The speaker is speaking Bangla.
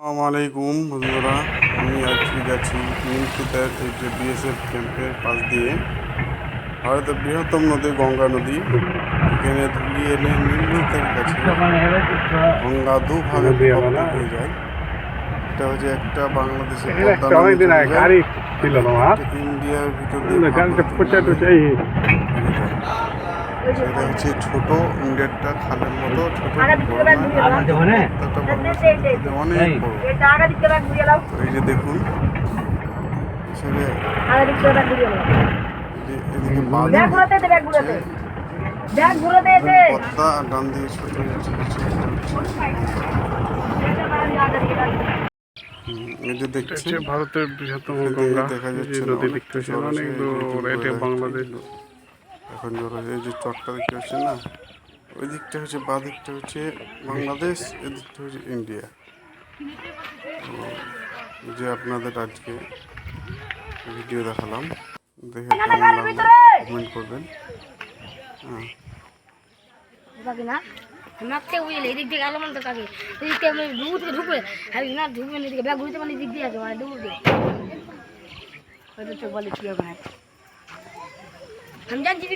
আসসালামু আলাইকুম বন্ধুরা আমি আজকে যাচ্ছি নীলকুতার এই যে বিএসএফ ক্যাম্পের পাশ দিয়ে। ভারতের বৃহত্তম নদী গঙ্গা নদী। এখানে ধুলি এলে নীলকুতার কাছে গঙ্গা দুভাগে বিভক্ত হয়ে যায়। এটা হচ্ছে একটা বাংলাদেশের একটা ইন্ডিয়ার ভিতর দিয়ে এটা হচ্ছে ছোট খালের মতো ছোট অনেক বড়। এই যে দেখুন সেটা ডান দিকে ছোট ভারতের বৃহত্তম গঙ্গা। দেখা যাচ্ছে নদী দেখতে অনেক দূর এটা বাংলাদেশ। যাচ্ছে। এখন জল আছে, এই যে চটটা দেখতে পাচ্ছেন না ওই দিকটা হচ্ছে বা দিকটা হচ্ছে বাংলাদেশ এদিকটা হচ্ছে ইন্ডিয়া। যে আপনাদের আজকে ভিডিও দেখালাম দেখে কেমন লাগল কমেন্ট করবেন। হ্যাঁ। বুঝলে এদিক দিয়ে গেল মানে তো কাকে? এদিক থেকে আমি দূর ঢুকবে। আর না ঢুকবে না এদিকে ব্যাগ ঘুরতে মানে এদিক দিয়ে আছে মানে দূর হয়তো চোখ বলে কি হবে আমি জানছি